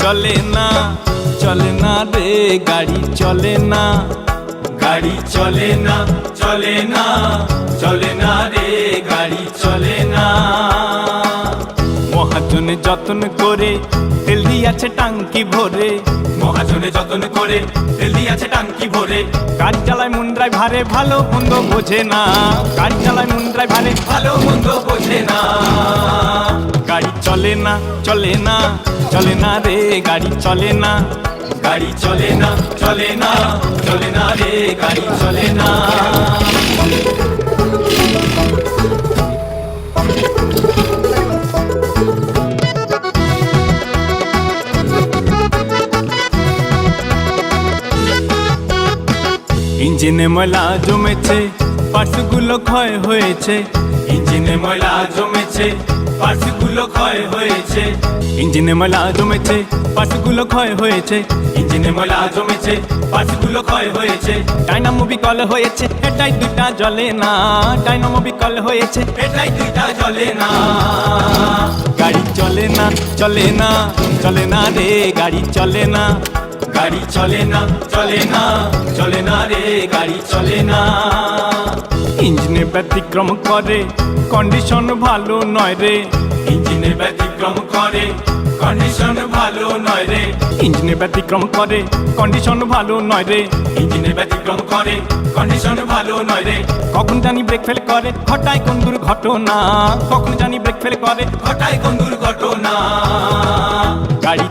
চলে না চলে না রে গাড়ি চলে না গাড়ি চলে না চলে না চলে না রে গাড়ি চলে না মহাজন যতন করে দিয়াছে টাঙ্কি ভরে। মহাজনে যতন করে তেল দিয়াছে টাঙ্কি ভরে। কাজ চালায় মুন্দ্রায় ভারে ভালো মন্দ বোঝে না। কাজ চালায় মুন্দ্রায় ভারে ভালো মন্দ বোঝে না। গাড়ি চলে না চলে না চলে না রে গাড়ি চলে না। গাড়ি চলে না চলে না চলে না রে গাড়ি চলে না। ইঞ্জিনে ময়লা জমেছে, পার্টসগুলো ক্ষয় হয়েছে। ইঞ্জিনে ময়লা জমেছে, পার্টসগুলো ক্ষয় হয়েছে। ইঞ্জিনে ময়লা জমেছে, পার্টসগুলো ক্ষয় হয়েছে। ইঞ্জিনে ময়লা জমেছে, পার্টসগুলো ক্ষয় হয়েছে। ডাইনামো বিকল হয়েছে এটাই দুইটা জ্বলে না। ডাইনামো বিকল হয়েছে এটাই দুইটা জ্বলে না। গাড়ি চলে না চলে না চলে না রে, গাড়ি চলে না। গাড়ি চলে না চলে না চলে না রে গাড়ি চলে না। ইঞ্জিনে ব্যতিক্রম করে কন্ডিশন ভালো নয় রে। ইঞ্জিনে ব্যতিক্রম করে কন্ডিশন ভালো নয় রে। ইঞ্জিনে ব্যতিক্রম করে কন্ডিশন ভালো নয় রে। ইঞ্জিনে ব্যতিক্রম করে কন্ডিশন ভালো নয় রে। কখন জানি ব্রেক ফেল করে ঘটায় কোন দুর্ঘটনা। কখন জানি ব্রেক ফেল করে ঘটায় কোন দুর্ঘটনা।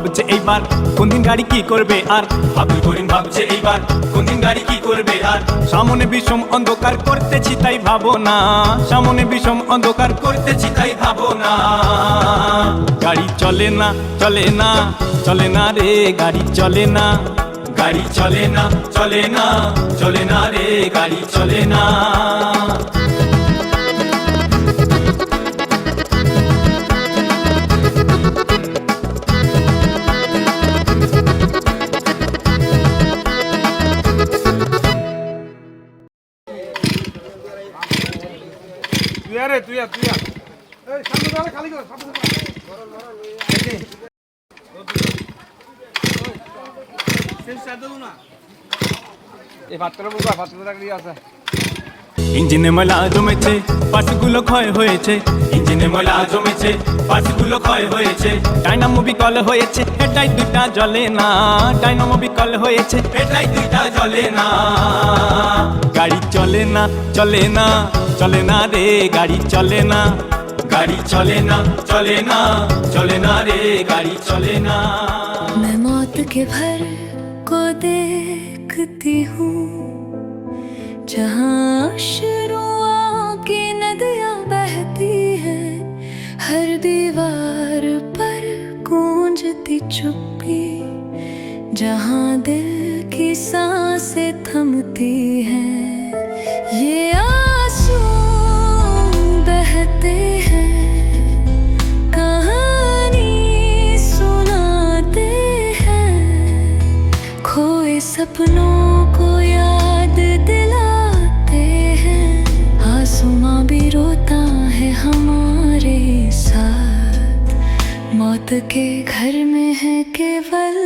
ভাবছে এইবার, কোন দিন গাড়ি কি করবে আর? আব্দুল করিম ভাবছে এইবার, কোন দিন গাড়ি কি করবে আর? সামনে বিষম অন্ধকার করতেছি তাই ভাবো না। সামনে বিষম অন্ধকার করতেছি তাই ভাবো না। গাড়ি চলে না চলে না চলে না রে, গাড়ি চলে না। গাড়ি চলে না চলে না চলে না রে, গাড়ি চলে না। তুই তুই আর তুই আর এই সামনে দাঁড়া খালি কর সামনে দাঁড়া। এই পাত্র বুকা পাত্র রাখলি আছে? ইঞ্জিনে ময়লা জমেছে পার্টসগুলো ক্ষয় হয়েছে ইঞ্জিনে ময়লা জমেছে পার্টসগুলো ক্ষয় হয়েছে ডাইনামো বিকল হয়েছে এটাই দুইটা জ্বলে না ডাইনামো বিকল হয়েছে এটাই দুইটা জ্বলে না গাড়ি চলে না চলে না চলে না রে গাড়ি চলে না গাড়ি চলে না চলে না চলে না রে গাড়ি চলে না मैं मौत के भर को देखती हूँ जहाँ शुरुआ की नदियाँ बहती है, हर दीवार पर गूंजती चुप्पी। जहाँ दिल की साँसें थमती हैं, ये आँसू बहते हैं। कहानी सुनाते हैं, खोए सपनों के घर में है केवल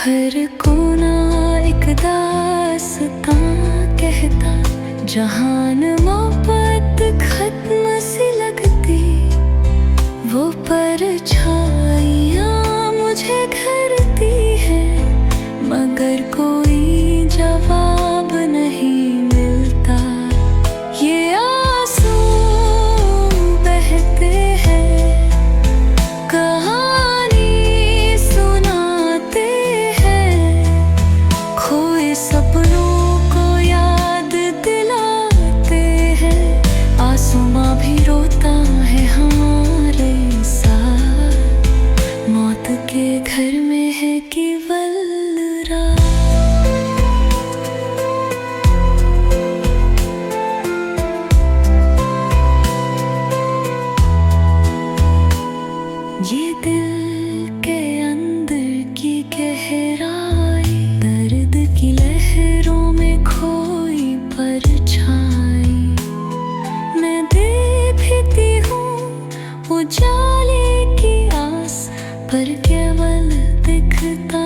हर कोना एक दास्तां कहता जहान मोहब्बत अगर कोई जवाब नहीं मिलता, ये आँसू बहते हैं। कहानी सुनाते हैं। खोए सपनों को याद दिलाते हैं। आसुमा भी रोता है हमारे साथ। मौत के घर में है केवल गहराई, दर्द की लहरों में खोई परछाई। मैं देखती हूँ उजाले की आस, पर केवल दिखता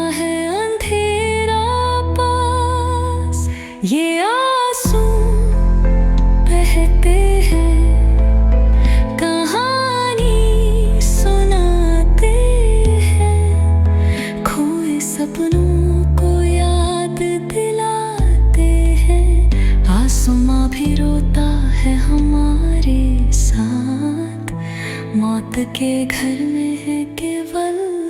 भी रोता है हमारे साथ। मौत के घर में है केवल